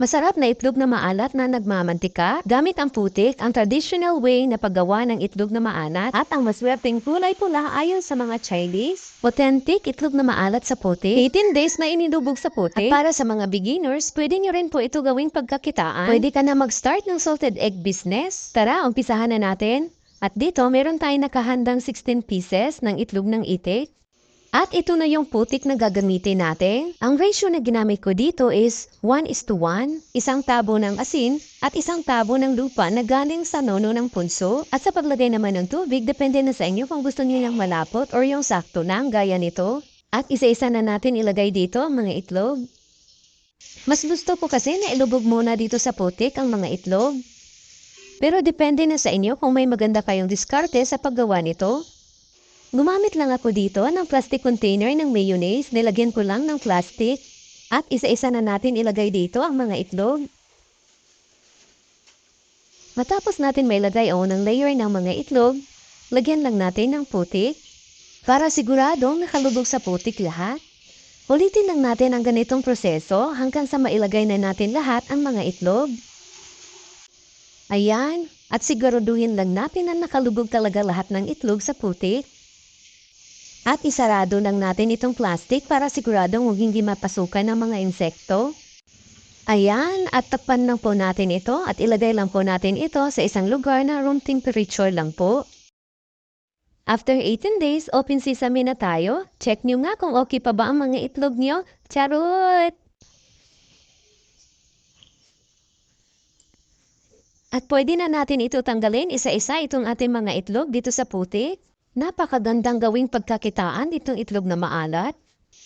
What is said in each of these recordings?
Masarap na itlog na maalat na nagmamantika gamit ang putik, ang traditional way na paggawa ng itlog na maalat at ang maswerteng kulay pula ayon sa mga Chinese. Authentic itlog na maalat sa putik. 18 days na inilubog sa putik. At para sa mga beginners, pwede nyo rin po ito gawing pagkakitaan. Pwede ka na mag-start ng salted egg business. Tara, umpisahan na natin. At dito, meron tayong nakahandang 16 pieces ng itlog ng itik. At ito na yung putik na gagamitin natin. Ang ratio na ginamit ko dito is 1 is to 1, isang tabo ng asin at isang tabo ng lupa na galing sa nono ng punso. At sa paglagay naman ng tubig, depende na sa inyo kung gusto niyo yung malapot or yung sakto lang gaya nito. At isa-isa na natin ilagay dito ang mga itlog. Mas gusto ko kasi na ilubog muna dito sa putik ang mga itlog. Pero depende na sa inyo kung may maganda kayong diskarte sa paggawa nito. Gumamit lang ako dito ng plastic container ng mayonnaise, nilagyan ko lang ng plastic. At isa-isa na natin ilagay dito ang mga itlog. Matapos natin may lagay o ng layer ng mga itlog, lagyan lang natin ng putik. Para siguradong nakalubog sa putik lahat. Ulitin lang natin ang ganitong proseso hanggang sa mailagay na natin lahat ang mga itlog. Ayan, at siguraduhin lang natin na nakalubog talaga lahat ng itlog sa putik. At isarado lang natin itong plastic para siguradong hindi mapasukan ng mga insekto. Ayan, at takpan lang po natin ito at ilagay lang po natin ito sa isang lugar na room temperature lang po. After 18 days, open sesame na tayo. Check nyo nga kung okay pa ba ang mga itlog nyo. Charot! At pwede na natin ito tanggalin isa-isa itong ating mga itlog dito sa putik. Napakagandang gawing pagkakitaan itong itlog na maalat.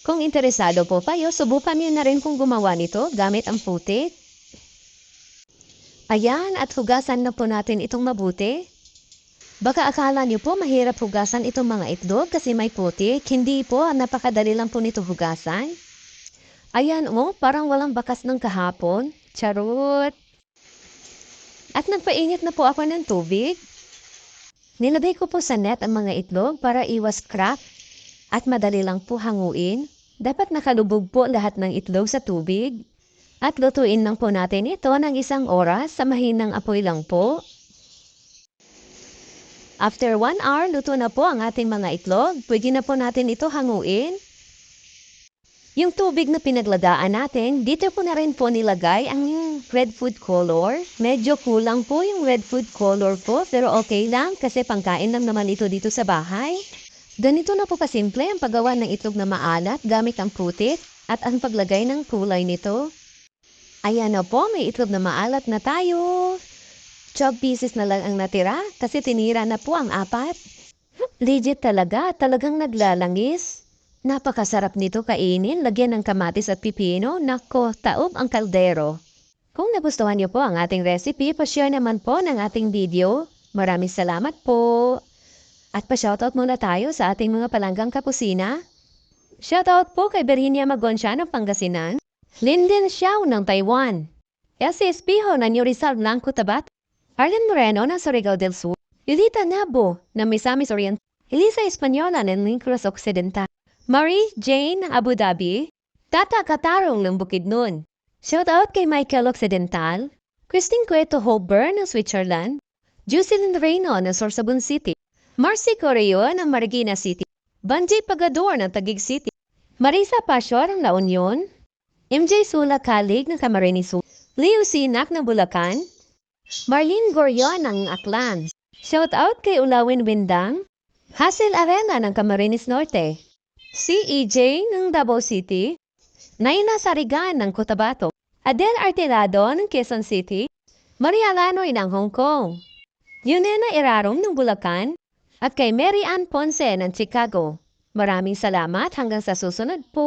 Kung interesado po kayo, subukan niyo na rin kung gumawa nito gamit ang putik. Ayan, at hugasan na po natin itong mabuti. Baka akala niyo po mahirap hugasan itong mga itlog kasi may putik. Hindi po, napakadali lang po nito hugasan. Ayan, oh, parang walang bakas ng kahapon. Charot! At nagpainit na po ako ng tubig. Nilagay ko po sa net ang mga itlog para iwas crack at madali lang po hanguin. Dapat nakalubog po lahat ng itlog sa tubig. At lutuin lang po natin ito ng isang oras sa mahinang apoy lang po. After one hour, luto na po ang ating mga itlog. Pwede na po natin ito hanguin. Yung tubig na pinagladaan natin, dito po na rin po nilagay ang red food color. Medyo kulang po yung red food color po, pero okay lang kasi pangkain lang naman ito dito sa bahay. Ganito na po kasimple ang paggawa ng itlog na maalat gamit ang putik at ang paglagay ng kulay nito. Ayan na po, may itlog na maalat na tayo. Chop pieces na lang ang natira kasi tinira na po ang apat. Legit talaga, talagang naglalangis. Napakasarap nito kainin, lagyan ng kamatis at pipino. Nako, taob ang kaldero. Kung nagustuhan niyo po ang ating recipe, pa-share naman po ng ating video. Maraming salamat po. At pa-shoutout muna tayo sa ating mga palanggang kapusina. Shoutout po kay Berinia Magonsya ng Pangasinan. Linden Xiao ng Taiwan. Elsie Espijo ng New Rizal Blanco Tabat. Arlen Moreno ng Surigao del Sur. Yulita Nabo ng Misamis Orient. Elisa Espanyola ng Lincros Occidental. Marie Jane Abu Dhabi, Tata Katarong ng Bukidnon. Shout out kay Michael Occidental, Christine Cueto Holburn ng Switzerland, Jocelyn Reyno ng Sorsabon City, Marcy Correo ng Marikina City, Banjay Pagador ng Taguig City, Marisa Pasior ng La Union, MJ Sula Kalig ng Camarines Sur, Leo Sinak ng Bulacan, Marlene Gorion ng Aklan. Shout out kay Ulawin Windang, Hazel Arena ng Camarines Norte, Si EJ ng Davao City, Naina Sarigan ng Cotabato, Adele Artelado ng Quezon City, Maria Lanoy ng Hong Kong, Yunena Irarom ng Bulacan, at kay Mary Ann Ponce ng Chicago. Maraming salamat hanggang sa susunod po.